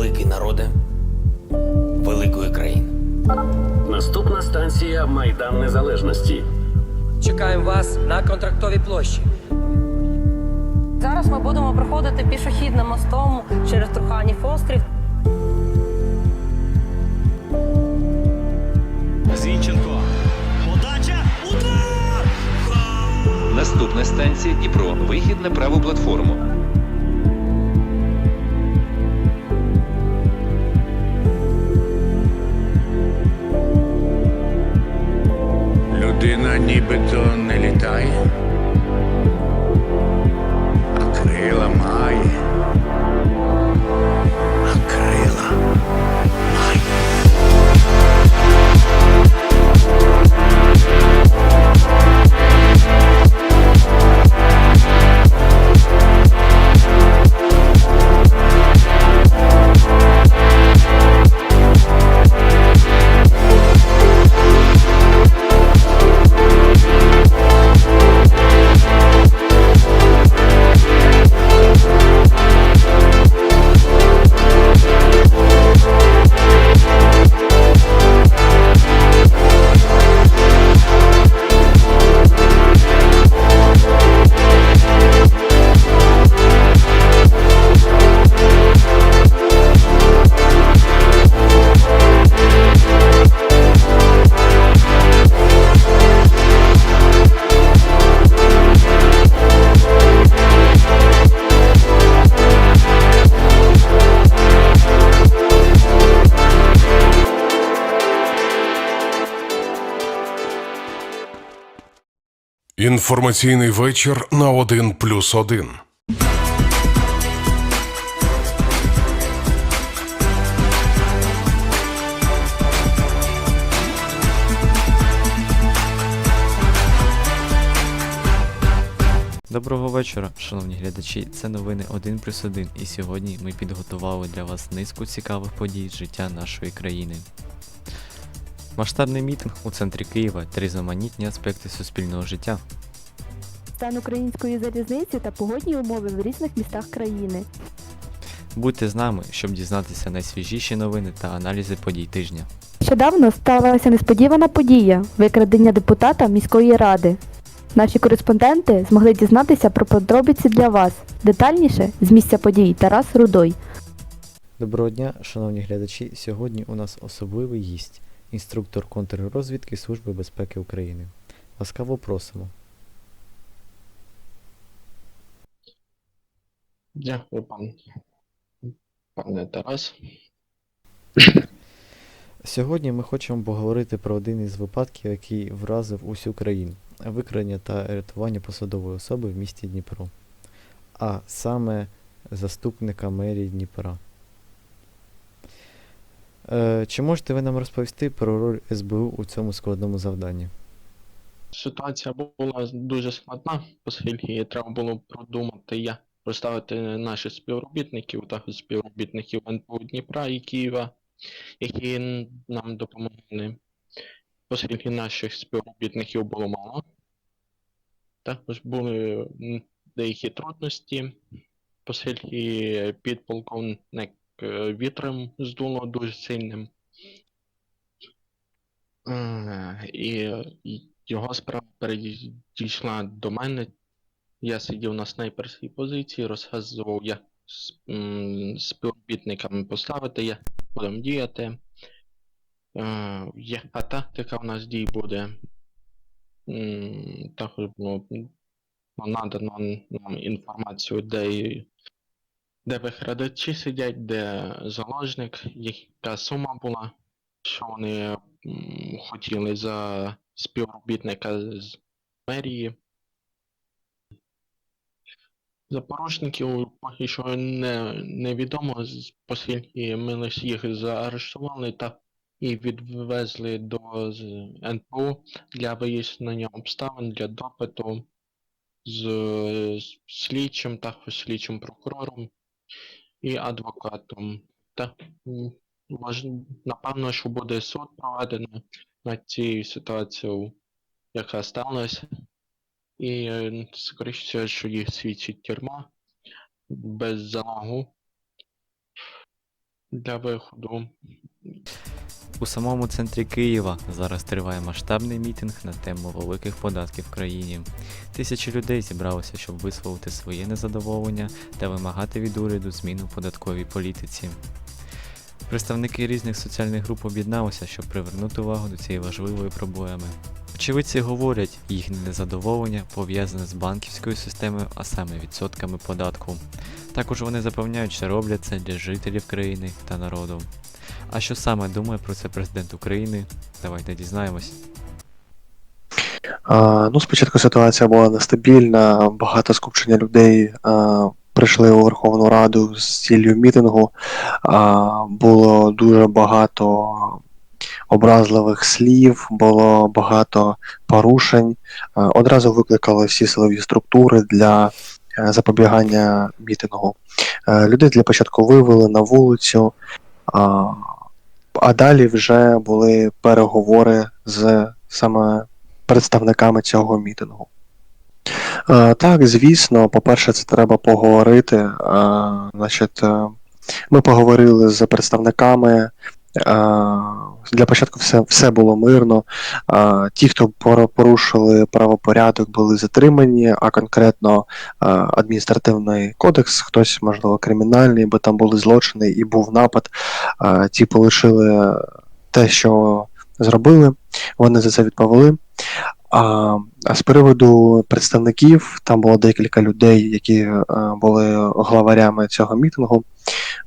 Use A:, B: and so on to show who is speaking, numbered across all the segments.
A: великий народе великої країни.
B: Наступна станція Майдан Незалежності.
C: Чекаємо вас на контрактовій площі.
D: Зараз ми будемо проходити пішохідним мостом через Труханів острів.
E: Зінченко. Подача. Удар!
F: Наступна станція Дніпро. Вихід на праву платформу.
G: нібито не літає,
H: Інформаційний вечір на 1 плюс 1.
I: Доброго вечора, шановні глядачі. Це новини 1 плюс 1 і сьогодні ми підготували для вас низку цікавих подій життя нашої країни. Масштабний мітинг у центрі Києва різноманітні аспекти суспільного життя.
J: Стан української залізниці та погодні умови в різних містах країни.
I: Будьте з нами, щоб дізнатися найсвіжіші новини та аналізи подій тижня.
J: Нещодавно сталася несподівана подія викрадення депутата міської ради. Наші кореспонденти змогли дізнатися про подробиці для вас. Детальніше з місця подій Тарас Рудой.
I: Доброго дня, шановні глядачі. Сьогодні у нас особливий гість, інструктор контррозвідки Служби безпеки України. Ласкаво просимо.
K: Дякую, пан. Пане Тарас.
I: Сьогодні ми хочемо поговорити про один із випадків, який вразив усю країну викрадення та рятування посадової особи в місті Дніпро, а саме заступника мерії Дніпра. Е, чи можете ви нам розповісти про роль СБУ у цьому складному завданні?
K: Ситуація була дуже складна, оскільки треба було продумати, як розставити наших співробітників та співробітників НПУ Дніпра і Києва, які нам допомогли, оскільки наших співробітників було мало. Також були деякі трудності, оскільки підполковник е, вітром здуло дуже сильним. Е, і його справа перейшла до мене. Я сидів на снайперській позиції, розказував, як з співробітниками поставити, як будемо діяти. Е, Яка тактика у нас дій буде. Також було надано нам інформацію, де, де викрадачі сидять, де заложник, яка сума була, що вони хотіли за співробітника з мерії. За порушників поки що не, невідомо, з- оскільки ми їх заарештували та і відвезли до НПУ для вияснення обставин для допиту з, з слідчим, також слідчим прокурором і адвокатом. Та мож, напевно, що буде суд проведено над цією ситуацією, яка сталася. І е, скоріше що їх свідчить тюрма без залогу. для виходу.
L: У самому центрі Києва зараз триває масштабний мітинг на тему великих податків в країні. Тисячі людей зібралися, щоб висловити своє незадоволення та вимагати від уряду змін у податковій політиці. Представники різних соціальних груп об'єдналися, щоб привернути увагу до цієї важливої проблеми. Очевидці говорять, їхнє незадоволення пов'язане з банківською системою, а саме відсотками податку. Також вони запевняють, що роблять це для жителів країни та народу. А що саме думає про це президент України? Давайте дізнаємось.
M: А, ну, спочатку ситуація була нестабільна, багато скупчення людей а, прийшли у Верховну Раду з ціллю мітингу. А, було дуже багато образливих слів, було багато порушень. Одразу викликали всі силові структури для е, запобігання мітингу. Е, людей для початку вивели на вулицю. А, далі вже були переговори з саме представниками цього мітингу. Е, так, звісно, по-перше, це треба поговорити. Е, значить, е, ми поговорили з представниками. Для початку все, все було мирно. Ті, хто порушили правопорядок, були затримані, а конкретно адміністративний кодекс, хтось, можливо, кримінальний, бо там були злочини і був напад. Ті полишили те, що зробили, вони за це відповіли. А, а з приводу представників, там було декілька людей, які е, були главарями цього мітингу.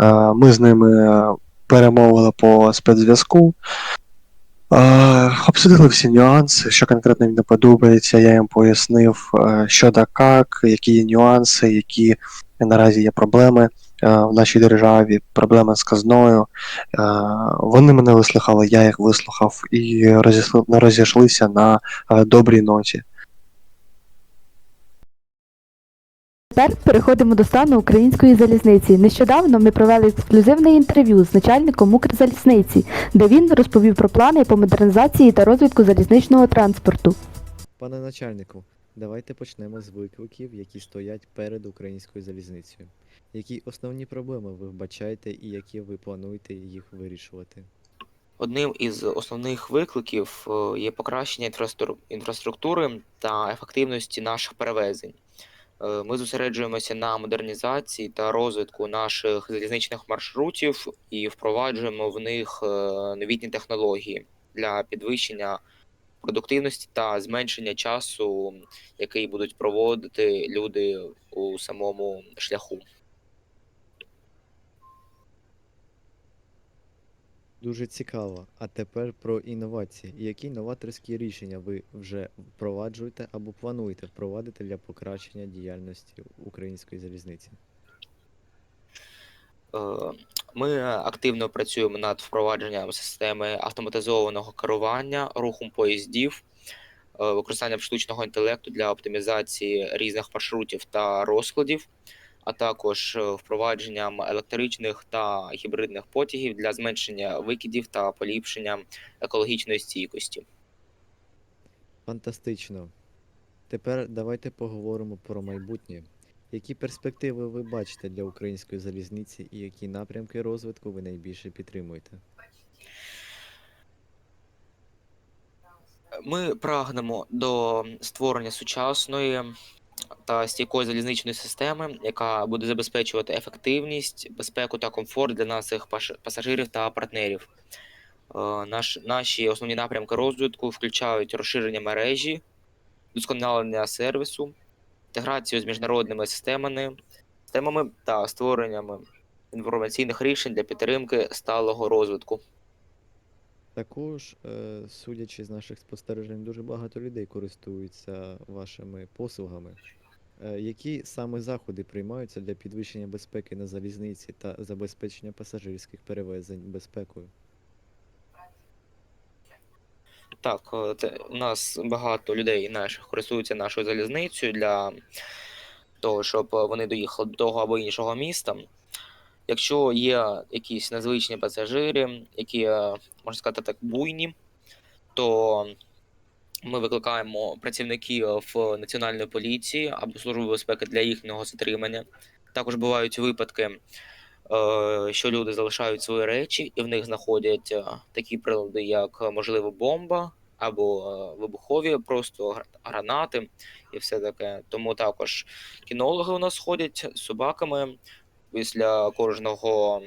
M: Е, ми з ними перемовили по спецзв'язку. Е, обсудили всі нюанси, що конкретно їм не подобається. Я їм пояснив, е, що да як, які є нюанси, які наразі є проблеми е, в нашій державі, проблеми з казною. Е, Вони мене вислухали, я їх вислухав і розійшли- розійшлися на е, добрій ноті.
J: Тепер переходимо до стану української залізниці. Нещодавно ми провели ексклюзивне інтерв'ю з начальником Укрзалізниці, де він розповів про плани по модернізації та розвитку залізничного транспорту.
I: Пане начальнику, давайте почнемо з викликів, які стоять перед українською залізницею. Які основні проблеми ви вбачаєте і які ви плануєте їх вирішувати?
A: Одним із основних викликів е, є покращення інфраструктури та ефективності наших перевезень. Е, Ми зосереджуємося на модернізації та розвитку наших залізничних маршрутів і впроваджуємо в них е, новітні технології для підвищення продуктивності та зменшення часу, який будуть проводити люди у самому шляху.
I: Дуже цікаво. А тепер про інновації. Які новаторські рішення ви вже впроваджуєте або плануєте впровадити для покращення діяльності української залізниці?
A: Е, Ми активно працюємо над впровадженням системи автоматизованого керування рухом поїздів, е, використанням штучного інтелекту для оптимізації різних маршрутів та розкладів, а також е, впровадженням електричних та гібридних потягів для зменшення викидів та поліпшення екологічної стійкості.
I: Фантастично. Тепер давайте поговоримо про майбутнє. Які перспективи ви бачите для української залізниці і які напрямки розвитку ви найбільше підтримуєте?
A: Ми прагнемо до створення сучасної та стійкої залізничної системи, яка буде забезпечувати ефективність, безпеку та комфорт для наших пасажирів та партнерів. Е, Наш, наші основні напрямки розвитку включають розширення мережі, досконалення сервісу, інтеграцію з міжнародними системами, системами та створеннями інформаційних рішень для підтримки сталого розвитку.
I: Також, е, судячи з наших спостережень, дуже багато людей користуються вашими послугами. Е, Які саме заходи приймаються для підвищення безпеки на залізниці та забезпечення пасажирських перевезень безпекою?
A: Так, е, це у нас багато людей наших користуються нашою залізницею для того, щоб е, вони доїхали до того або іншого міста. Якщо є якісь незвичні пасажири, які, можна сказати так, буйні, то ми викликаємо працівників Національної поліції або Служби безпеки для їхнього затримання. Також бувають випадки, е, що люди залишають свої речі, і в них знаходять е, такі прилади, як е, можливо бомба або е, вибухові, просто гранати і все таке. Тому також кінологи у нас ходять з собаками після кожного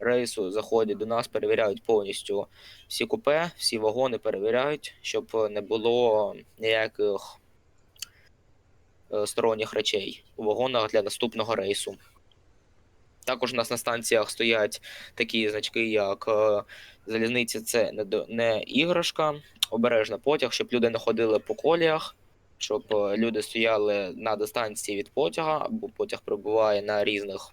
A: рейсу заходять до нас, перевіряють повністю всі купе, всі вагони перевіряють, щоб не було ніяких е, сторонніх речей у вагонах для наступного рейсу. Також у нас на станціях стоять такі значки, як е, залізниця це не, іграшка, обережно потяг, щоб люди не ходили по коліях, щоб е, люди стояли на дистанції від потяга, бо потяг прибуває на різних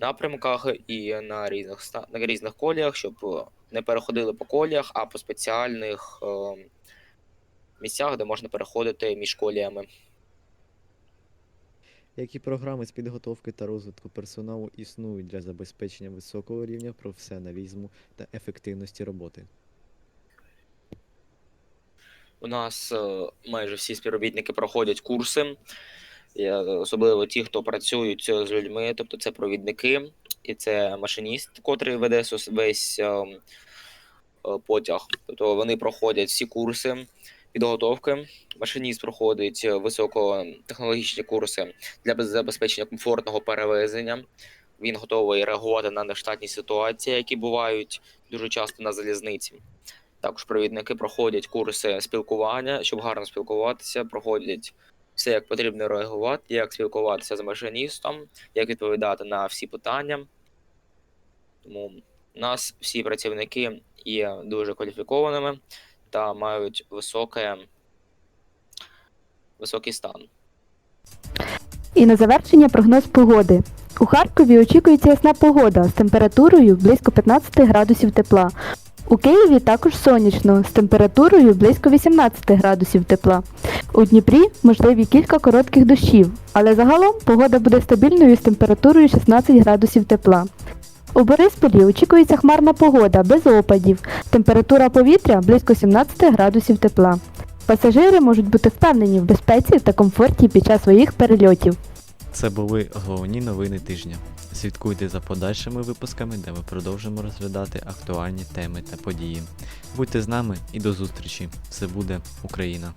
A: напрямках і на різних на різних коліях, щоб е, не переходили по коліях, а по спеціальних е, місцях, де можна переходити між коліями.
I: Які програми з підготовки та розвитку персоналу існують для забезпечення високого рівня професіоналізму та ефективності роботи?
A: У нас е, майже всі співробітники проходять курси, особливо ті, хто працюють е, з людьми, тобто це провідники і це машиніст, котрий веде весь е, е, потяг. Тобто вони проходять всі курси підготовки. Машиніст проходить е, високотехнологічні курси для забезпечення комфортного перевезення. Він готовий реагувати на нештатні ситуації, які бувають дуже часто на залізниці. Також провідники проходять курси спілкування, щоб гарно спілкуватися, проходять все, як потрібно реагувати, як спілкуватися з машиністом, як відповідати на всі питання. Тому у нас всі працівники є дуже кваліфікованими та мають високе, високий стан.
J: І на завершення прогноз погоди. У Харкові очікується ясна погода з температурою близько 15 градусів тепла. У Києві також сонячно з температурою близько 18 градусів тепла. У Дніпрі можливі кілька коротких дощів, але загалом погода буде стабільною з температурою 16 градусів тепла. У Борисполі очікується хмарна погода без опадів. Температура повітря близько 17 градусів тепла. Пасажири можуть бути впевнені в безпеці та комфорті під час своїх перельотів.
L: Це були головні новини тижня. Слідкуйте за подальшими випусками, де ми продовжимо розглядати актуальні теми та події. Будьте з нами і до зустрічі! Все буде Україна!